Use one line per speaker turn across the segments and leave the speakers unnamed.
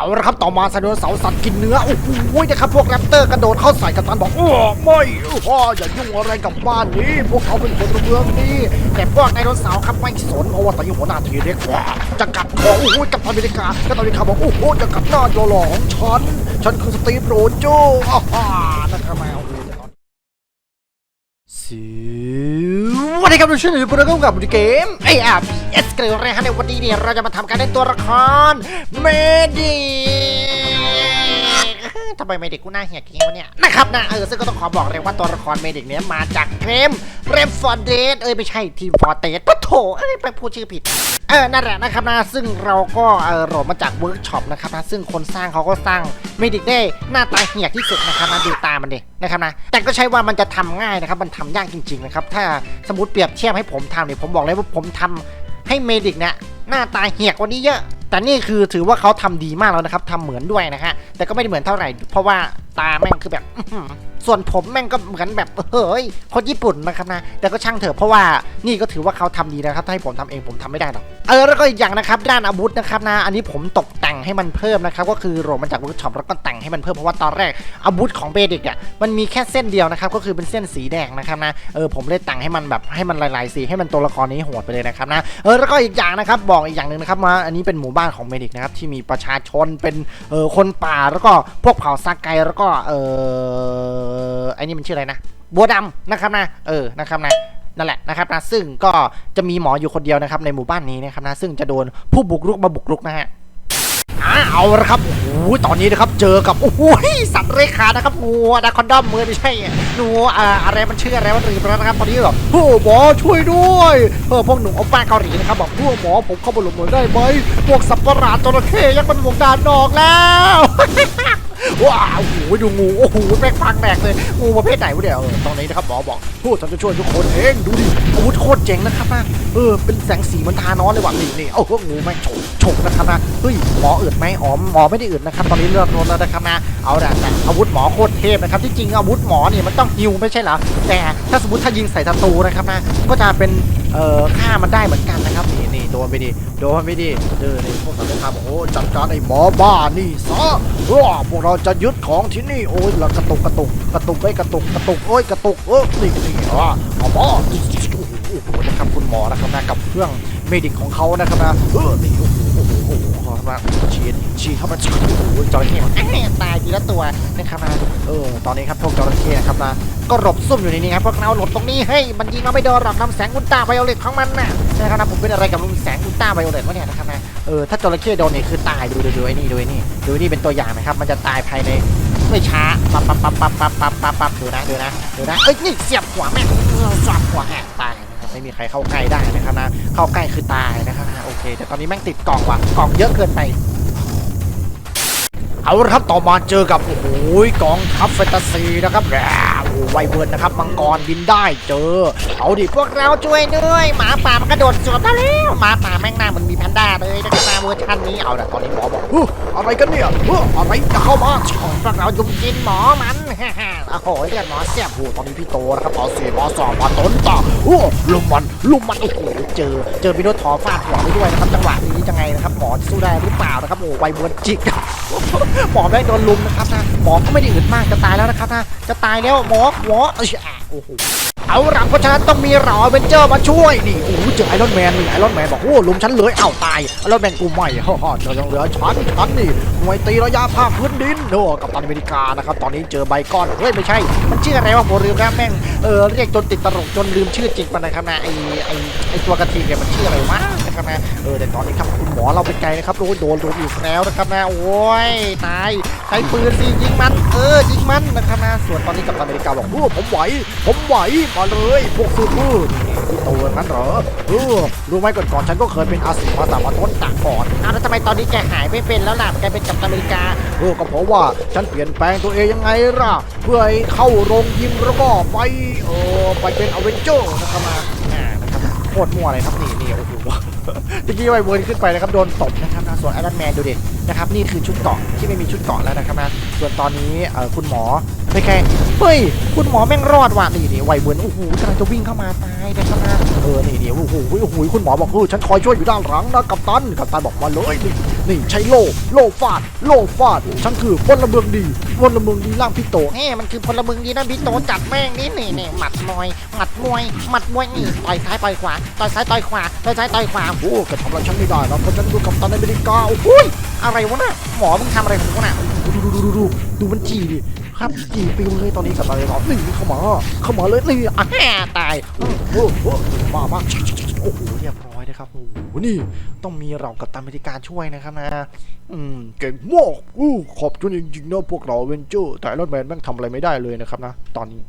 เอาละครับต่อมาไดโนเสาร์สัตว์กินเนื้อโอ้โหนะครับพวกแรปเตอร์กระโดดเข้าใส่กัปตันบอกโอ้ไม่พ่ออย่ายุ่งอะไรกับบ้านนี้ พวกเขาเป็นคนเมืองดีแต่พวกไดโนเสาร์ครับไม่สนเพราะว่าตอนนี้หัวหน้าทีเด็กว่าจะกัดคอโอ้โหกับอเมริกาก็ตอนนี้เขาบอกโอ้โหจะกัดหน้าโยหล่อของฉันฉันคือสตีฟโรโจอ่าฮ่านะครับแมวสี ครับทุกท่านอยู่ในโปรแกรมกับเกมไอแอาร์พีเอสเกันเลยนะฮะในวันนี้เนี่ยเราจะมาทำการเล่นตัวละครเมดี ทำไมเมดิกกูหน้าเหี้ยกิ้งวะเนี่ยนะครับนะเออซึ่งก็ต้องขอบอกเลยว่าตัวละครเมดิกเนี้ยมาจากเกมเรมฟอร์เดสเอ้ยไม่ใช่ทีมฟอร์เตสปะโถเอ้ยไปพูดชื่อผิดเออนั่นแหละนะครับนะซึ่งเราก็เออโหลดมาจากเวิร์กช็อปนะครับนะซึ่งคนสร้างเขาก็สร้างเมดิกได้หน้าตาเหี้ยที่สุดนะครับนะดูตามันดินะครับนะแต่ก็ใช่ว่ามันจะทำง่ายนะครับมันทำยากจริงๆนะครับถ้าสมมติเปรียบเทียบให้ผมทำเนี่ยผมบอกเลยว่าผมทำให้เมดิกเนี่ย หน้าตาเหี้ยกว่านี้เยอะแต่นี่คือถือว่าเขาทำดีมากแล้วนะครับทำเหมือนด้วยนะฮะแต่ก็ไม่ได้เหมือนเท่าไหร่ เพราะว่าตาแม่งคือแบบ ส่วนผมแม่งก็เหมือนแบบเฮ้ยคนญี่ปุ่นนะครับนะ แต่ก็ช่างเถอะเพราะว่านี่ก็ถือว่าเขาทำดีนะครับถ้าให้ผมทำเองผมทำไม่ได้หรอกเออแล้วก็อีกอย่างนะครับด้านอาวุธนะครับนะ อันนี้ผมตกแต่งให้มันเพิ่มนะครับก็คือโหลดมาจากเวิร์กช็อปแล้วก็แต่งให้มันเพิ่มเพราะว่าตอนแรกอาวุธของเบดิกอะมันมีแค่เส้นเดียวนะครับก็คือเป็นเส้นสีแดงนะครับนะเออผมเลยแต่งให้มันแบบให้มันหลายๆสีให้มันตัวละครนี้โหดไปเลยนะครับนะเออแล้วก็อีกอย่างนะครับบอกอีกอย่างหนึ่งนะครับมาอันนี้เป็นหมู่บ้านของเมดิกนะครับที่มีประชาชนเป็นเออคนป่าแล้วก็พวกเผ่าซากไกแล้วก็เออไอ้นี่มันชื่ออะไรนะ บัวดำนะครับนะ เออ นะครับนะ นั่นแหละนะครับนะ ซึ่งก็จะมีหมออยู่คนเดียวนะครับในหมู่บ้านนี้นะครับนะ ซึ่งจะโดนผู้บุกรุกมาบุกรุกนะฮะอ่าเอาละครับ โอ้โห ตอนนี้นะครับเจอกับ โอ้โห สัตว์เลื้อยคลานนะครับงูอะคอนดอมมือไม่ใช่งูอ่าอะไรมันชื่ออะไรมันรีบแล้วนะครับตอนนี้แบบโอ้หมอช่วยด้วยเออพวกหนุ่มเอาป้าเกาหลีนะครับบอกพวกหมอผมเข้ามาหลบหน่อยได้ไหมพวกสัตว์ประหลาดจระเข้ยักษ์มันวงดานนอกแล้ว ว้าวโอ้โหดูงูโอ้โหแม่งฟังแดกเลยงูประเภทไหนวะเนี่ยเออตอนนี้นะครับหมอบอกพูดฉันจะช่วยทุกคนเองดูดิอาวุธโคตรเจ๋งนะครับนะเออเป็นแสงสีเหมันทานอนเลยว่ะนี่นี่เอ้าพวกงูแม่งฉกฉกนะครับนะเฮ้ยหมออึดไหมอ๋อหมอไม่ได้อึดนะครับตอนนี้เลือดลดแล้วนะครับนะเอาละแต่อาวุธหมอโคตรเทพนะครับที่จริงอาวุธหมอเนี่ยมันต้องฮิวไม่ใช่เหรอแต่ถ้าสมมติถ้ายิงใส่ศัตรูนะครับนะก็จะเป็นเอ่อฆ่ามันได้เหมือนกันนะครับนี่ โดนไปดิโดนไปดิเออนี่พวกสัตว์เลี้ยงครับโอ้จัดการไอ้หมอบ้านี่ซะว้าพวกเราจะยึดของที่นี่โอ้ยแล้วกระตุกกระตุกกระตุกไอ้กระตุกกระตุกโอ้ยกระตุกเออนี่นี่อะเอบ้าโอ้โหนะครับคุณหมอนะครับนะกับเครื่องเมดิกของเขานะครับนะเออนี่โอ้โห อมาฉีดฉีดเข้ามาฉีโอ้โหจระเข้ตายทีละตัวนะครับนะเออตอนนี้ครับพวกจระเข้นะครับนะก็หลบซุ่มอยู่ในนี้ครับพวกเราหลบตรงนี้ให้มันยิงเราไม่โดนหรอกนำแสงอุลตาไบโอเลตของมันน่ะนะครับนะผมเป็นอะไรกับลุงแสงอุลตาไบโอเลตวะเนี่ยนะครับนะเออถ้าจระเข้โดนเนี่ยคือตายดูดูดูไอ้นี่ดูไอ้นี่ดูนี่เป็นตัวอย่างนะครับมันจะตายภายในไม่ช้าปั๊บปั๊บปั๊บปั๊บปั๊บปั๊บปั๊บดูนะดูนะดูนะเอ้ยนี่เสียบหัวแม่งสับหัวแหกตาย ไม่มีใครเข้าใกล้ได้นะครับนะ เข้าใกล้คือตายนะครับนะโอเค แต่ตอนนี้แม่งติดกล่องว่ะกล่องเยอะเกินไป เอาละครับต่อมาเจอกับโอ้โหกองทัพแฟนตาซีนะครับแไวเบิร์นนะครับมังกรบินได้เจอ เอาดิพวกเราช่วยด้วยหมาป่ามันกระโดดสวนมาแล้วหมาป่าแม่งหน้าเหมันมีแพนด้าเลยนะครับมาเวอร์ชันนี้เอาละตอนนี้หมอบอกเฮ้ยอะไรกันเนี่ยเฮ้ยอะไรจะเข้ามาพวกเรายุงกินหมอมันโอ้โหเลือดหมอเสียบโอ้โหตอนนี้พี่โตนะครับหมอสี่หมอสองหมอต้นต่อโอ้ลุมมันลุมมันโอ้โหเจอ เจอพี่โนตถอฟาดหัวไปด้วยนะครับจังหวะนี้จะไงนะครับหมอจะสู้ได้หรือเปล่านะครับโอ้โหไวเบิร์นจิกหมอแม่งโดนลุมนะครับนะหมอก็ไม่ได้อึดมากจะตายแล้วนะครับนะจะตายแล้วหมอ我去 โอ้โหเอาหลังเพราะฉะนั้นต้องมีเราเวนเจอร์มาช่วยนี่โอ้โหเจอไอรอนแมนนี่ไอรอนแมนบอกโอ้ลุมฉันเลยเอ้าตายไอรอนแมนกูไม่ฮ่าฮ่าเจอยังเหลือฉันฉันนี่หน่วยตีระยะภาคพื้นดินโอ้กับตันอเมริกานะครับตอนนี้เจอใบก้อนเฮ้ยไม่ใช่ มันชื่ออะไรวะผมลืมแล้วแม่งเออเรียกจนติดตลกจนลืมชื่อจริงไปนะครับนะไอไอไอตัวกระทิงเนี่ยมันชื่ออะไรวะนะครับนะเออแต่ตอนนี้ครับคุณหมอเราเป็นไกลนะครับโอ้โดนโดนอีกแล้วนะครับนะโอ้ยตายใช้ปืนสิยิงมันเออยิงมันนะครับนะส่วนตอนนี้กับตันอเมริกาบอกโอ้ผมไหวผมไหวมาเลยพวกซูเปอร์นี่ตัวนั้นเหรอเออรู้ไหมก่อนก่อนๆฉันก็เคยเป็นอาสามาสามาทนตากก่อนอ้าวแล้วทำไมตอนนี้แกหายไม่เป็นแล้วล่ะแกเป็นกัปตันอเมริกาเออก็เพราะว่าฉันเปลี่ยนแปลงตัวเองยังไงล่ะ เพื่อให้เข้าโรงยิมแล้วก็ไปเออไปเป็นอเวนเจอร์นะครับมาอ่านะครับโคตรมั่วเลยครับนี่นี่โอ้โหตะกี้ไวเวิร์นขึ้นไปนะครับโดนตบนะครับนะส่วนไอรอนแมนดูดิ นะครับนี่คือชุดเกราะที่ไม่มีชุดเกราะแล้วนะครับนะส่วนตอนนี้คุณหมอไม่แค่เฮ้ยคุณหมอแม่งรอดว่ะนี่นี่ไวเวิร์นโอ้โหกำลังจะวิ่งเข้ามาตายนะครับนะเออนี่นี่โอ้โหโอ้โหคุณหมอบอกเออฉันคอยช่วยอยู่ด้านหลังนะกัปตันกัปตันบอกมาเลยนี่นี่ใช้โล่โล่ฟาดโล่ฟาดฉันคือพลเมืองดีพลเมืองดีร่างพี่โต
เฮ้มันคือพลเมืองดีนะพี่โตจัดแม่งนี่นี่นี่หมัดมวย มัดมวยหมัดมวยนี่ต่อยซ้ายต่อยขวาต่อยซ้ายต่อยขวาต่อยซ้ายต่อยขวา
โอ้แกทำอะไรฉันไม่ได้นะเพราะฉันคือกัปตันอเมริกาโอ้โห
อะไรวะน่ะหมอมึงทำอะไรของกูน่ะ
ดูดูดูดูดูดูมันจีดิครับจีปิวเลยตอนนี้กับตอนนี้อ๋อนี่เข้ามาเข้ามาเลยนี่อะ
แหตาย
โอ้โหมามาโอ้โหเรียบร้อยนะครับโอ้โหนี่ต้องมีเรากับตันอเมริกาช่วยนะครับนะอืมเก่งมากอู้ขอบคุณจริงๆนะพวกเราเวนเจอร์แต่รถแมนแม่งทำอะไรไม่ได้เลยนะครับนะ ตอนนี้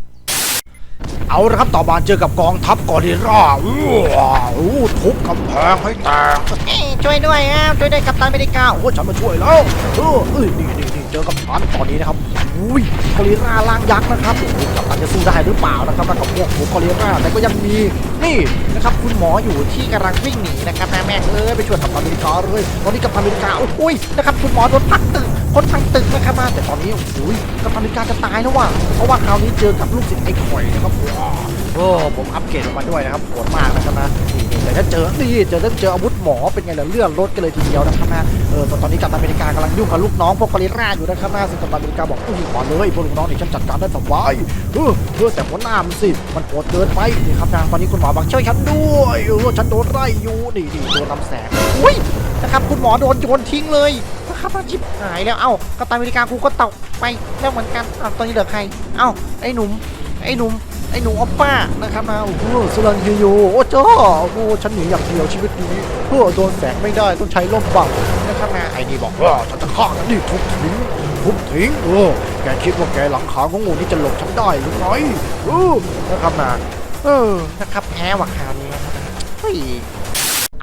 เอาละครับต่อมาเจอกับกองทัพกอริลลาอู้อู้ทุบกำแพงให้แตก
เอ้ยช่วยด้วยอะช่วยด้วยกัปตันอเมริกา
โอ้ฉันมาช่วยแล้วเออเอ้ยนี่นี่นี่เจอกับฉันตอนนี้นะครับอุ้ยกอริลลาล่างยักษ์นะครับโอ้โหกับตันจะสู้ได้หรือเปล่านะครับกับพวกหัวกอริลลาแต่ก็ยังมีนี่นะครับคุณหมออยู่ที่กำลังวิ่งหนีนะครับนะแม่งเอ้ยไปช่วยกับตันอเมริกาเลยตอนนี้กับตันอเมริกาโอ้ยนะครับคุณหมอโดนพักตึก คนพังตึกนะครับนะแต่ตอนนี้โอ้ยกับตันริกาจะตายแล้วว่ะเพราะว่าคราวนี้เจอกับลูกศิษย์ไอ้ข่อยนะครับว้าวโอ้ผมอัปเกรดออกมาด้วยนะครับโหดมากนะครับนะนี่แต่ถ้าเจอนี่เจอถ้าเจออาวุธหมอเป็นไงล่ะเลื่อนรถกันเลยทีเดียวนะครับนะเออแต่ตอนนี้กัปตันอเมริกากำลังยุ่งกับลูกน้องพวกกอริลลาอยู่นะครับนะซึ่งกัปตันอเมริกาบอกอุ้ยขอเลยพวกลูกน้องนี่ฉันจัดการได้สบายเออเออแต่หัวหน้ามันสิมันโหดเกินไปนี่ครับนะตอนนี้คุณหมอบอกช่วยฉันด้วยเออฉันโดนไล่อยู่นี่นี่โดนลำแสงอุ้ยนะครับคุณหมอโดนโยนทิ้งเลย ครับชิบหายแล้ว เอ้ากัปตันอเมริกากูก็ตกไปแล้วเหมือนกันอ้าวตอนนี้เหลือใคร เอ้า ไอ้หนุ่ม ไอ้หนุ่ม ไอ้หนูออปป้า นะครับนะ โอ้โหสลังเฮโยโอ้เจ้าโอ้โหฉันหนีอย่างเดียวชีวิตนี้เพื่อโดนแสงไม่ได้ต้องใช้ล่มบังนะครับนะ ไอ้นี่บอกว่าฉันจะฆ่ากันนี่ทุบทิ้งทุบทิ้งเออแกคิดว่าแกหลังขาของงูนี่จะหลบฉันได้หรือไงเออนะครับนะ เออ นะครับแพ้ว่ะคราวนี้นะครับเฮ้ย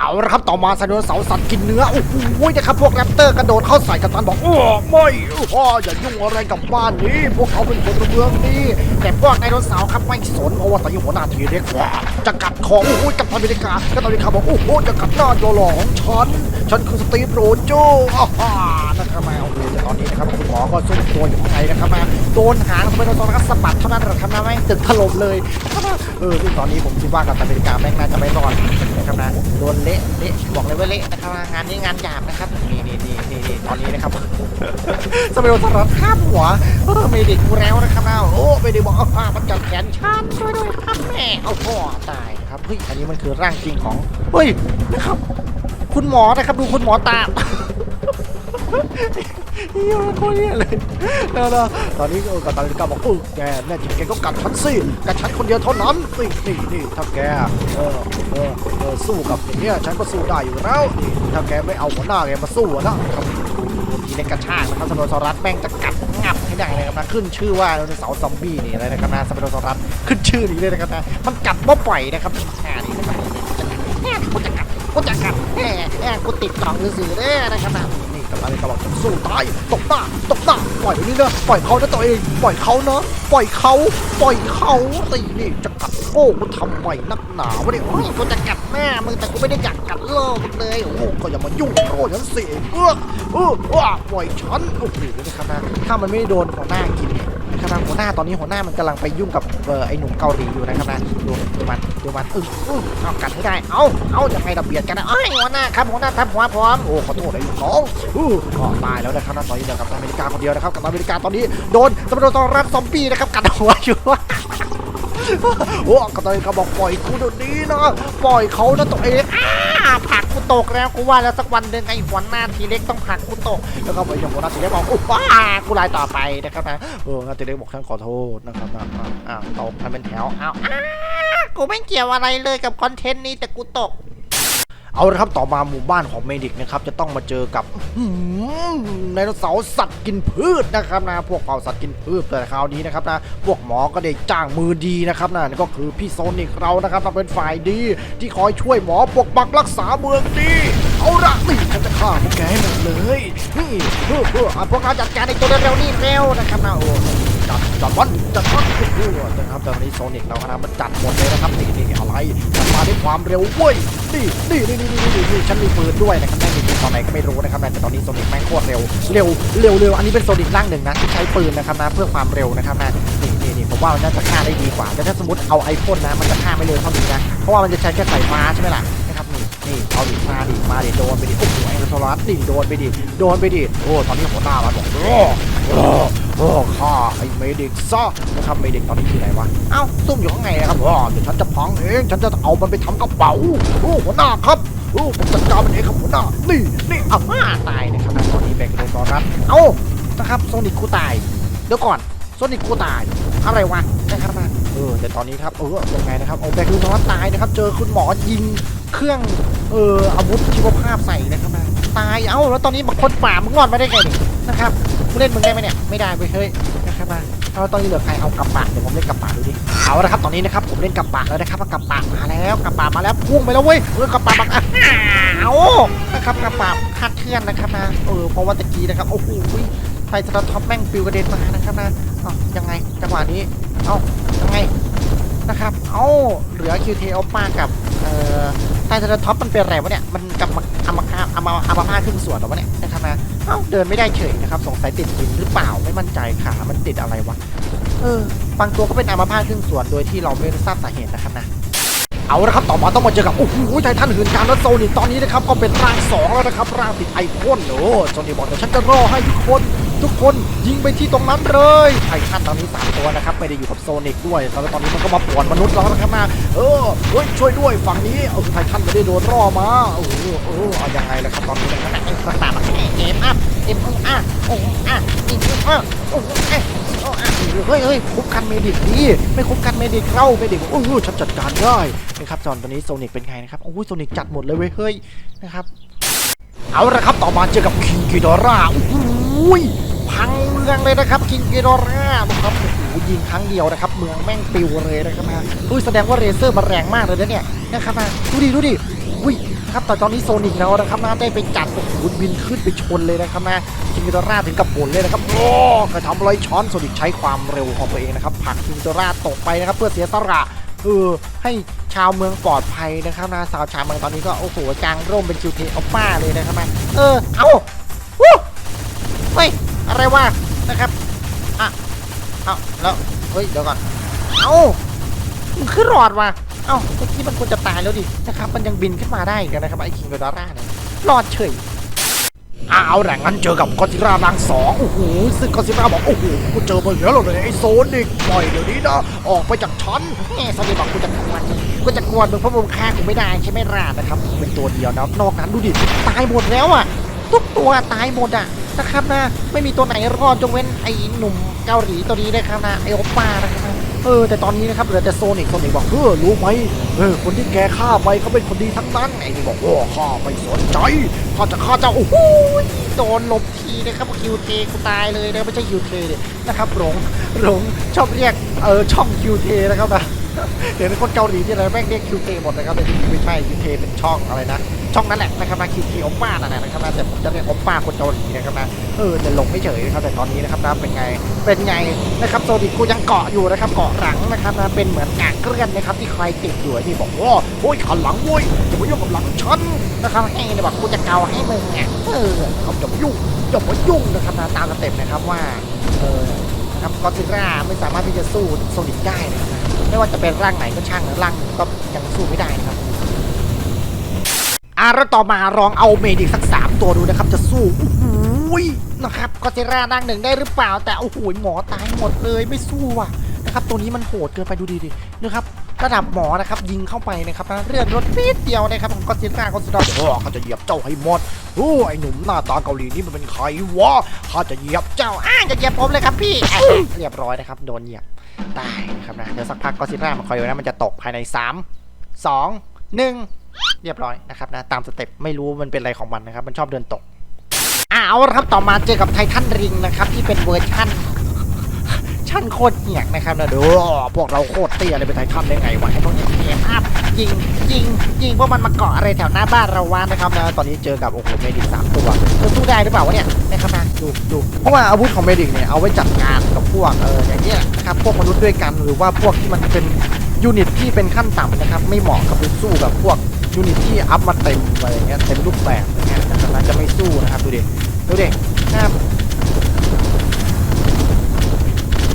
เอาละครับต่อมาไซโนเสาร์สัตว์กินเนื้อโอ้โหนะครับพวกแรปเตอร์กระโดดเข้าใส่กัปตันบอกโอ้ไม่พ่ออย่ายุ่งอะไรกับบ้านนี้ พวกเขาเป็นคนเมืองดีแต่พวกไดโนเสาร์ครับไม่สนเพราะว่าตอนนี้หัวหน้าทีเล็กว่าจะกัดคอโอ้โหกับอเมริกากับอเมริกาบอกโอ้โหจะกัดหน้าหล่อหลองฉันฉันคือสตีฟโรโจอ่าฮ่านะครับแมว ตอนนี้นะครับคุณหมอก็ซุ่มตัวอยู่ข้างในนะครับมาโดนหางสมัยโดนตอนก็สะบัดเท่านั้นแหละครับนะไม่ตึกถล่มเลยเออซึ่งตอนนี้ผมคิดว่ากับอเมริกาแม่งน่าจะไม่รอดนะครับนะโดนเละเละบอกเลยว่าเละนะครับงานนี้งานหยาบนะครับนี่นี่นี่นี่ตอนนี้นะครับสมัยโดนสลัดข้ามหัวเออไม่ได้กูแล้วนะครับนะโอ้ไม่ได้บอกอ่ามันจับแขนฉันช่วยด้วยครับแม่เอาพ่อตายครับเฮ้ยอันนี้มันคือร่างจริงของเฮ้ยนะครับคุณหมอนะครับดูคุณหมอตา เฮียโคตรเฮียเลยนะนะตอนนี้ก็กับตาลิกาบอกเออแกแน่จริงแกก็กัดฉันสิกัดฉันคนเดียวเท่านั้นนี่นี่นี่ถ้าแกเออเออเออสู้กับอย่างเนี้ยฉันก็สู้ได้อยู่แล้วนี่ถ้าแกไม่เอาหัวหน้าแกมาสู้อะนะครับทีในกระชากนะครับสโนซอรัสแม่งจะกัดงับให้ได้เลยครับนะขึ้นชื่อว่าเสาซอมบี้นี่เลยนะครับนะสโนซอรัสขึ้นชื่อนี้เลยนะครับนะมันกัดบ่ปล่อยนะครับอ่านี่นะครับแม่กูจะกัดกูจะกัดแหมแหมกูติดกล่องสื่อเด้นะครับนะ นี่กับตาลิกาบอกจะสู้ตายตกหน้าตกหน้าปล่อยนี่นะปล่อยเขานะตัวเอง ปล่อยเขาเนาะปล่อยเขาปล่อยเขาตีนี่จะกัดโอ้กูทำไมนักหนาวะเนี่ย
เฮ้ยกูจะกัดแม่มึงแต่กูไม่ได้กัดกัดโลกเลย
โอ้ก็อย่ามายุ่งโอ้ฉันเสียเออเออว่าปล่อยฉันโอ้โหนะครับนะถ้ามันไม่โดนหัวหน้ากินเนี่ยนะครับนะหัวหน้าตอนนี้หัวหน้ามันกำลังไปยุ่งกับไอ้หนุ่มเกาหลีอยู่นะครับนะดูดูมันดูมันอึ้งอึ้งเอากัดให้ได้เอาเอาจะให้ระเบียดกันนะเอ้หัวหน้าครับหัวหน้าทัพหัวพร้อมโอ้ขอโทษไอ้ลูกน้องอู้ก็ตายแล้วนะครับนะตอนนี้เดียวกับอเมริกาคนเดียวนะครับกับอเมริกาตอนนี้โดนตำรวจตอนรับซอมบี้นะครับกัดหัวอยู่โอ้กระต่ายก็บอกปล่อยกูเดี๋ยวนี้นะปล่อยเขานะตัวเอง
อ้าผลักกูตกแล้วกูว่าแล้วสักวันหนึ่งไอ้หัวหน้าทีเล็กต้องผักกูตก
แล้วก็ไปอย่างหัวหน้าตีเล็กบอกโอ้ป้ากูไล่ต่อไปนะครับนะเออหน้าตีเล็กบอกฉันขอโทษนะครับนะอะอ่าตกทำเป็นแถวอา
อ้ากูไม่เกี่ยวอะไรเลยกับคอนเทนต์นี้แต่กูตก
เอาละครับต่อมาหมู่บ้านของเมดิกนะครับจะต้องมาเจอกับไดโนเสาร์สัตว์กินพืชนะครับนะพวกเผ่าสัตว์กินพืชแต่คราวนี้นะครับนะพวกหมอก็ได้จ้างมือดีนะครับนะนั่นก็คือพี่โซนิกเรานะครับมาเป็นฝ่ายดี ที่คอยช่วยหมอปกปักรักษาเมืองดีเอาละนี่ฉันจะฆ่าพวกแกให้หมดเลยนี่เพื่อเพื่อ
พวกเราจัดการในตัวเร็วๆนี่เร็วนะครับนะโอ้
จัดจัดวันจัดวันโอ้โหนะครับต่วันนี้โซนิกเราครับมันจัดหมดเลยนะครับนี่นี่อะไรมันมาด้วยความเร็วเว้ยนี่นี่นี่นี่นี่นี่ฉันมีปืนด้วยนะครับแม่งมีปืนตอนไหนก็ไม่รู้นะครับแต่ตอนนี้โซนิกแม่งโคตรเร็วเร็วเร็วเร็วอันนี้เป็นโซนิกร่างหนึ่งนะที่ใช้ปืนนะครับนะเพื่อความเร็วนะครับนะนี่นี่นี่ผมว่ามันน่าจะฆ่าได้ดีกว่าแต่ถ้าสมมติเอาไอพ่นนะมันจะฆ่าไม่เร็วเท่านี้นะเพราะว่ามันจะใช้แค่สายฟ้าใช่ไหมล่ะ นี่เอาดิมาดิมาดิโดนไปดิโอ้โหไอ้โทรทัศน์ดิโดนไปดิโดนไปดิโอ้ตอนนี้หัวหน้ามันบอกโอ้โอ้โอ้ฆ่าไอ้เมดิกซะนะครับเมดิกตอนนี้อยู่ไหนวะเอ้าซุ่มอยู่ข้างในนะครับอ๋อเดี๋ยวฉันจะพังเองฉันจะเอามันไปทำกระเป๋าโอ้หัวหน้าครับโอ้ผมจัดการมันเองครับหัวหน้านี่นี่อะมาตายนะครับตอนนี้แบกโดนตอนรัดเอ้านะครับโซนิกกูตายเดี๋ยวก่อน โซนิกกูตายอะไรวะนะครับนะเออแต่ตอนนี้ครับเออยังไงนะครับเอาแบกโดนอนรัดตายนะครับ เจอคุณหมอยิงเครื่องเอออาวุธชีวภาพใส่นะครับนะตายเอ้าแล้วตอนนี้บางคนป่ามึงงอนมาได้ไงนี่นะครับผู้เล่นมึงได้ไหมเนี่ยไม่ได้เว้ยเฮ้ยนะครับนะเอาตอนนี้เหลือใครเอากลับปะเดี๋ยวผมเล่นกลับปะดูดิเอาละครับตอนนี้นะครับผมเล่นกลับปะแล้วนะครับกลับปะมาแล้วกลับปะมาแล้วพุ่งไปแล้วเว้ยเออกลับปะมาอ้าวนะครับกลับปะคาดเคลื่อนนะครับนะเออเพราะว่าตะกี้นะครับโอ้โห ไฟสตาร์ท็อปแม่งปิวกระเด็นมานะครับนะอ้ายังไงจังหวะนี้ เอ้ายังไงนะครับ เอ้าเหลือคิวเทออปป้ากับเอ่อไฟสตาร์ท็อปมันเป็นอะไรวะเนี่ย มันกลับมาเอามาเอามาอามาผ้าขึ้นส่วนหรอวะเนี่ยนะครับนะเอ้าเดินไม่ได้เฉยนะครับ สงสัยติดหินหรือเปล่าไม่มั่นใจขามันติดอะไรวะ เออบางตัวก็เป็นอัมาพาตครึ่งส่วนโดยที่เราไม่ทราบสาเหตุนะครับนะเอาละครับต่อมาต้องมาเจอกับโอ้โหไททันหืนการและโซนิกตอนนี้นะครับก็เป็นร่างสองแล้วนะครับร่างติดไอพ่นโอ้โซนิกบอกเดี๋ยวฉันจะรอให้ทุกคน ทุกคนยิงไปที่ตรงนั้นเลยไททันตอนนี้สามตัวนะครับไม่ได้อยู่กับโซนิกด้วยแล้วตอนนี้มันก็มาป่วนมนุษย์แล้วนะครับนะเออเฮ้ยช่วยด้วยฝั่งนี้เอาไททันไม่ได้โดนร่อมาโอ้โหโอ้โหเอายังไงล่ะครับตอนนี้นะครับนะ
ไอ้กระต่ายมันเอ็มอัพเอ็มอะโอ้อะอีกอะโอ้อะโอ้อะ
เฮ้ยเฮ้ยคุ้มกันเมดิกดีไม่คุ้มกันเมดิกเข้าเมดิกโอ้โหฉันจัดการได้นะครับจอนตอนนี้โซนิกเป็นไงนะครับโอ้โหโซนิกจัดหมดเลยเว้ยเฮ้ยนะครับเอาละครับต่อมาเจอกับคิงกิโดรา อ้โหพังเมืองเลยนะครับคิงกิโดราครับโอ้โหยิงครั้งเดียวนะครับ เมืองแม่งปิวเลยนะครับนะอุ้ยแสดงว่าเรเซอร์มันแรงมากเลยนะเนี่ยนะครับนะดูดิดูดิอุ้ยนะครับแต่ตอนนี้โซนิกแล้วนะครับนะได้ไปจัดโอ้โหบินขึ้นไปชนเลยนะครับนะคิงกิโดราถึงกับหมุนเลยนะครับโอ้กระทำไรช้อนโซนิกใช้ความเร็วของตัวเองนะครับผลักคิงกิโดราตกไปนะครับ เพื่อเสียสละเออให้ชาวเมืองปลอดภัยนะครับนะชาวชาวเมืองตอนนี้ก็โอ้โหกลางร่มเป็นคิวเทอป้าเลยนะครับนะเออเอาวู้ ฮ้ย อะไรวะนะครับอะเอาแล้วเฮ้ยเดี๋ยวก่อน เอามันขึ้นรอดว่ะเอ้าเมื่อกี้มันควรจะตายแล้วดินะครับมันยังบินขึ้นมาได้กันนะครับไอ้คิงโกดาร่าเนี่ยรอดเฉยเอาแหล่งงั้นเจอกับกอซิล่ารังสองโอ้โหซึ่งกอซิล่าบอกโอ้โหกูเจอมาแล้วเลยไอ้โซนิกปล่อยเดี๋ยวนี้นะออกไปจากชั้น
แง่สวัสดีบอกกูจะกวน
กูจะกวนมึงเพราะมึงฆ่ากูไม่ได้ใช่ไหมล่ะนะครับเป็นตัวเดียวนะนอกนั้นดูดิตายหมดแล้วอะทุกตัวตายหมดอะ นะครับนะ ไม่มีตัวไหนรอดยกเว้นไอ้หนุ่มเกาหลีตัวนี้นะครับนะไอ้โอป้านะครับนะเออแต่ตอนนี้นะครับเหลือแต่โซนิกโซนิกบอกเออรู้ไหมเออคนที่แกฆ่าไปเขาเป็นคนดีทั้งนั้นไอ้นี่บอกโอ้ข้าไม่สนใจข้าจะฆ่าเจ้าโอ้โห
โดนหลบทีนะครับคิวเทกูตายเลยนะไม่ใช่คิวเทเนี่ย
นะครับหลงหลงชอบเรียกเออช่องคิวเทนะครับนะเดี๋ยวคนเกาหลีที่อะไรแม่งเรียกคิวเทหมดนะครับแต่จริงๆไม่ใช่คิวเทเป็นช่องอะไรนะ ช่องนั้นแหละนะครับนะคิวเทโอป้านั่นแหละนะครับนะแต่ผมจะเรียกโอป้าคนเกาหลีนะครับนะเออแต่หลงไม่เฉยนะครับแต่ตอนนี้นะครับนะเป็นไงเป็นไงนะครับโซดิกูยังเกาะอยู่นะครับเกาะหลังนะครับนะเป็นเหมือนกากเกลื่อนนะครับที่ใครติดอยู่ที่บอกว่าโอ้ยขันหลังเว้ยอย่ามายุ่งกับหลังฉัน
นะครับให้เนี่ยบอกกูจะเกาให้มึงอะ
เออเขาจะมายุ่งจะมายุ่งนะครับนะตามสเต็ปนะครับว่าเออนะครับกอซิล่าไม่สามารถที่จะสู้โซนิกได้นะครับไม่ว่าจะเป็นร่างไหนก็ช่างนะร่างก็ยังสู้ไม่ได้นะครับ อะแล้วต่อมาลองเอาเมดิกสักสามตัวดูนะครับ จะสู้โอ้ยนะครับ
ก็เจร่าดังหนึ่งได้หรือเปล่า แต่โอ้โหหมอตายหมดเลยไม่สู้ว่ะ
นะครับตัวนี้มันโหดเกินไปดูดีดินะครับระดับหมอนะครับยิงเข้าไปนะครับนะเลือดรถนิดเดียวนะครับของกอซิล่ากอซิล่าโอ้เขาจะเหยียบเจ้าให้หมดโอ้ไอหนุ่มหน้าตาเกาหลีนี่มันเป็นใครวะเขาจะเหยียบเจ้า
อะจะเหยียบผมเลยครับพี่
เรียบร้อยนะครับโดนเหยียบตายนะครับนะเดี๋ยวสักพักก็ซิล่ามาคอยดูนะมันจะตกภายใน 3 2 1 เรียบร้อยนะครับนะตามสเต็ปไม่รู้มันเป็นอะไรของมันนะครับ มันชอบเดินตก
อะเอาละครับต่อมาเจอกับไททันริงนะครับ ที่เป็นเวอร์ชั่น
ชั้นโคตรเหียกนะครับนะดูพวกเราโคตรเตี้ยเลยเป็นไททันได้ไงวะไอ้พวกนี้
เกมอัพ
ยิงยิงยิงพวกมันมาเกาะอะไรแถวหน้าบ้านเราวานะครับนะตอนนี้เจอกับโอ้โหเมดิกสามตัวจะสู้ได้หรือเปล่าวะเนี่ยนะครับนะดูดูเพราะว่าอาวุธของเมดิกเนี่ยเอาไว้จัดการกับพวกเอออย่างเงี้ยนะครับพวกมนุษย์ด้วยกันหรือว่าพวกที่มันเป็นยูนิตที่เป็นขั้นต่ำนะครับไม่เหมาะกับไปสู้กับพวก ยูนิตที่อัพมาเต็มอะไรอย่างเงี้ยเต็มรูปแบบอย่างเงี้ยนะครับนจะไม่สู้นะครับดูดิดูดินะครับ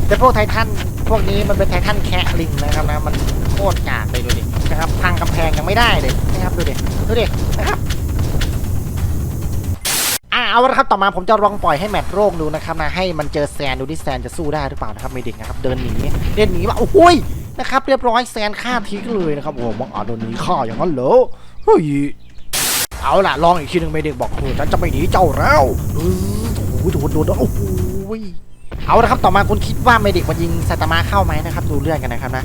แต่พวกไททันพวกนี้มันเป็นไททันแคะลิงนะครับนะมันโคตรกากเลยดูดินะครับพังกำแพงยังไม่ได้เลยนะครับดูดิดูดินะครับอ่าเอาละครับต่อมาผมจะลองปล่อยให้แมทโร่งดูนะครับนะให้มันเจอแซนดูที่แซนจะสู้ได้หรือเปล่านะครับเมดิกนะครับเดินหนีเดินหนีมาโอ้โหย นะครับ เรียบร้อยแซนฆ่าทิ้งเลยนะครับโอ้โหมังอาจโดนนีฆ่าอย่างนั้นเหรอเฮ้ยเอาล่ะลองอีกทีหนึ่งไมเด็กบอกโอ้ฉันจะไม่หนีเจ้าแล้วเออโอ้โหโดนโดนโดนโอ้โหเอาละครับต่อมาคุณคิดว่าเมดิกมันยิงไซตามะเข้าไหมนะครับ ดูเรื่องกันนะครับนะ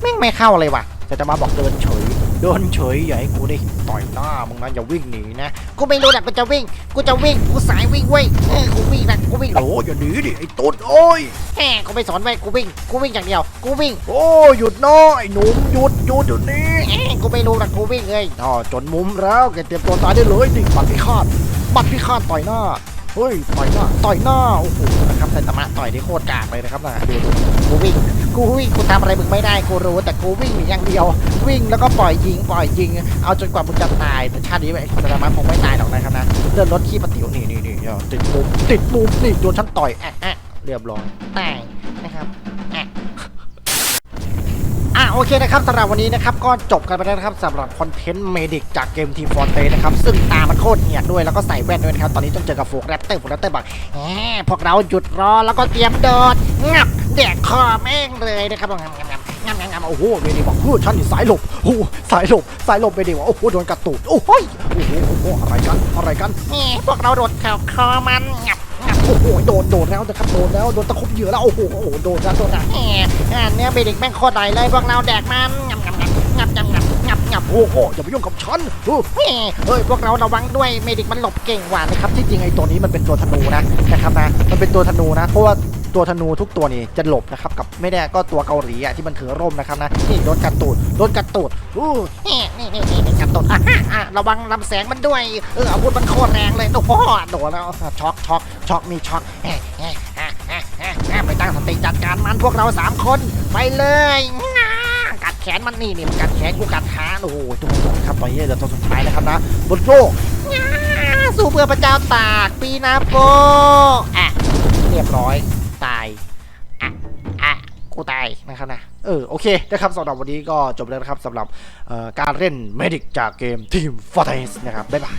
แม่งไม่เข้าเลยว่ะไซตามะบอกเดินเฉย เดินเฉยอย่าให้กูได้ต่อยหน้ามึงนะอย่าวิ่งหนีนะกูไม่รู้แหละกูจะวิ่ง กูจะวิ่งกูสายวิ่งเว้ยเออกูวิ่งนะกูวิ่ง
โอ้อย่าหนีดิไอ้ตุ๊ดโอ้ย
แหมกูไม่สอนเว้ยกูวิ่งกูวิ่งอย่างเดียว กูวิ่ง
โอ้หยุดน้อยหนุ่มหยุดหยุดเดี๋ยวนี้
แหมกูไม่รู้นะกูวิ่งเลย
อ๋อจนมุมแล้วแกเตรียมตัวตายได้เลยดิบัตรพิฆาตบัตรพิฆาตต่อยหน้าเฮ้ยต่อยหน้าต่อยหน้าโอ้โห
นะครับไซตามะต่อยได้โคตรกากเลยนะครับนะดูดูกูวิ่ง กูวิ่งกูทำอะไรมึงไม่ได้กูรู้ แต่กูวิ่งอย่างเดียว วิ่งแล้วก็ปล่อยยิงปล่อยยิง เอาจนกว่ามึงจะตายแต่ชาตินี้ไอ้คนธรรมะคงไม่ตายหรอกนะครับนะเดินรถขี้ปะติวนี่นี่นี่เดี๋ยวติดมุมติดมุมนี่โดนฉันต่อยแอะแอะเรียบร้อยตายนะครับแอะ อะโอเคนะครับสำหรับวันนี้นะครับก็จบกันไปแล้วนะครับสำหรับคอนเทนต์เมดิกจากเกมทีมฟอร์เตนะครับซึ่งตามันโคตรเหียดด้วยแล้วก็ใส่แว่นด้วยนะครับ ตอนนี้ต้องเจอกับโฟกแรปเตอร์โฟกแรปเตอร์บอกแหมพวกเราหยุดรอแล้วก็เตรียมโดดงับแดกคอแม่งเลยนะครับงับงับงับงับงับงับโอ้โหเมดิกบอกโอ้ฉันนี่สายหลบโอ้สายหลบสายหลบเมดิกบอกโอ้โหโดนกระตุกโอ้โหยโอ้โหอ้อะไรกันอะไรกัน
นี่พวกเราโดดแถวคอมันงับ
โอ้โหโดนโดนแล้วนะครับโดนแล้วโดนตะคุบเหยื่อแล้วโอ้โหโอ้โหโดนแล้วโดนแล้ว
แหมงานเนี้ยเบดิกแม่งโคตรใหญ่เลยพวกเราแดกมันงับงับงับงับงับงับงับ
โอ้โหอย่าไปยุ่งกับฉันเฮ้
ยเฮ้ยพวกเราระวังด้วยเมดิกมันหลบเก่งกว่า
นะครับที่จริงไอ้ตัวนี้มันเป็นตัวธนูนะนะครับนะมันเป็นตัวธนูนะเพราะว่าตัวธนูทุกตัวนี่จะหลบนะครับกับไม่แน่ก็ตัวเกาหลีอะที่มันถือร่มนะครับนะนี่โดนกระตูดโดนกระตูดอู้
นี่นี่นี่นี่กระตูดอะระวังลำแสงมันด้วยเอออาวุธมันโคตรแรงเลยโอ้โห
โดนแล้วช็อกช็อก ช็อกมีช็อก
แหมแหมแหมแหมแหมแหมไปตั้งสติจัดการมันพวกเราสามคนไปเลยง่ากัดแขนมันนี่นี่มันกัดแขนกูกัดขา
โอ้โหตัวสุดครับตอนนี้เหลือตัวสุดท้ายนะครับนะบนโลก
ง่าสู้เพื่อพระเจ้าตากปีนาโปอะ
เรียบร้อยตาย
อะอะกูตาย
นะครับนะเออโอเคนะครับสำหรับวันนี้ก็จบแล้วนะครับสำหรับการเล่นเมดิกจากเกมทีมฟอร์เทสนะครับบ๊ายบาย